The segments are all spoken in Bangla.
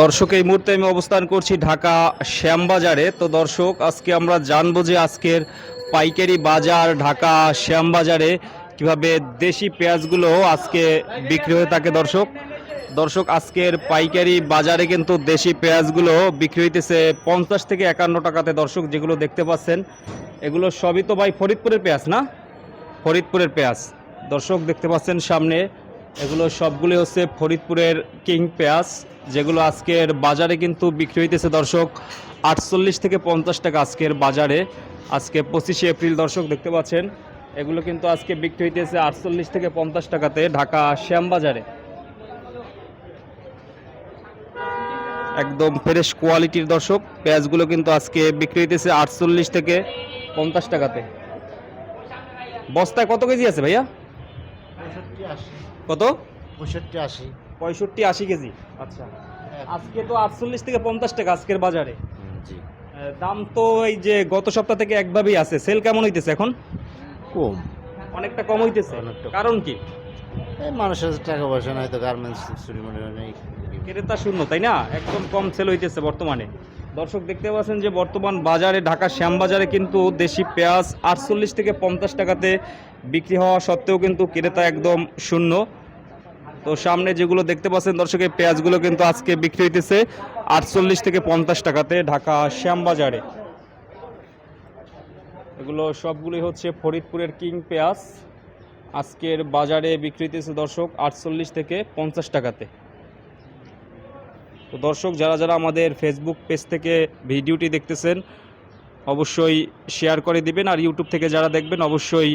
দর্শক, এই মুহূর্তে আমি অবস্থান করছি ঢাকা শ্যামবাজারে। তো দর্শক, আজকে আমরা জানব যে আজকের পাইকারি বাজার ঢাকা শ্যামবাজারে, কীভাবে দেশি পেঁয়াজগুলো আজকে বিক্রি হয়ে থাকে দর্শক। দর্শক, আজকের পাইকারি বাজারে কিন্তু দেশি পেঁয়াজগুলো বিক্রি হইতেছে পঞ্চাশ থেকে একান্ন টাকাতে দর্শক, যেগুলো দেখতে পাচ্ছেন। এগুলো সবই তো ভাই ফরিদপুরের পেঁয়াজ না? ফরিদপুরের পেঁয়াজ। দর্শক, দেখতে পাচ্ছেন সামনে এগুলো সবগুলি হচ্ছে ফরিদপুরের কিং পেঁয়াজ, যেগুলো আজকের বাজারে কিন্তু বিক্রি হইতেছে দর্শক আটচল্লিশ থেকে পঞ্চাশ টাকা আজকের বাজারে। আজকে পঁচিশে এপ্রিল দর্শক দেখতে পাচ্ছেন, এগুলো কিন্তু আজকে বিক্রি হইতেছে আটচল্লিশ থেকে পঞ্চাশ টাকাতে ঢাকা শ্যামবাজারে। একদম ফ্রেশ কোয়ালিটির দর্শক, পেঁয়াজগুলো কিন্তু আজকে বিক্রি হইতেছে আটচল্লিশ থেকে পঞ্চাশ টাকাতে। বস্তায় কত কেজি আছে ভাইয়া? কত? পঁয়ষট্টি আশি। পঁয়ষট্টি আশি কেজি। আচ্ছা। আজকে তো আটচল্লিশ থেকে পঞ্চাশ টাকা আজকের বাজারে। জি। দাম তো এই যে গত সপ্তাহ থেকে একভাবেই আছে। সেল কেমন হইতেছে এখন? কম। অনেকটা কম হইতেছে। কারণ কি? মানুষের টাকা পয়সা নাই তো গার্মেন্টস চুরি মুড়ি নেই। ক্রেতা শূন্য তাই না? একদম কম সেল হইতেছে বর্তমানে। দর্শক দেখতে পাচ্ছেন যে বর্তমান বাজারে ঢাকা শ্যামবাজারে কিন্তু দেশি পেঁয়াজ আটচল্লিশ থেকে পঞ্চাশ টাকাতে বিক্রি হওয়া সত্ত্বেও কিন্তু ক্রেতা একদম শূন্য। তো সামনে যেগুলো দেখতে পাচ্ছেন দর্শকের পেঁয়াজগুলো কিন্তু আজকে বিক্রি হইতেছে আটচল্লিশ থেকে পঞ্চাশ টাকাতে ঢাকা শ্যামবাজারে। এগুলো সবগুলোই হচ্ছে ফরিদপুরের কিং পেঁয়াজ। আজকের বাজারে বিক্রি হইতেছে দর্শক আটচল্লিশ থেকে পঞ্চাশ টাকাতে। তো দর্শক, যারা যারা আমাদের ফেসবুক পেজ থেকে ভিডিওটি দেখতেছেন, অবশ্যই শেয়ার করে দিবেন। আর ইউটিউব থেকে যারা দেখবেন, অবশ্যই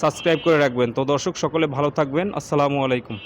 সাবস্ক্রাইব করে রাখবেন। তো দর্শক, সকলে ভালো থাকবেন। আসসালামু আলাইকুম।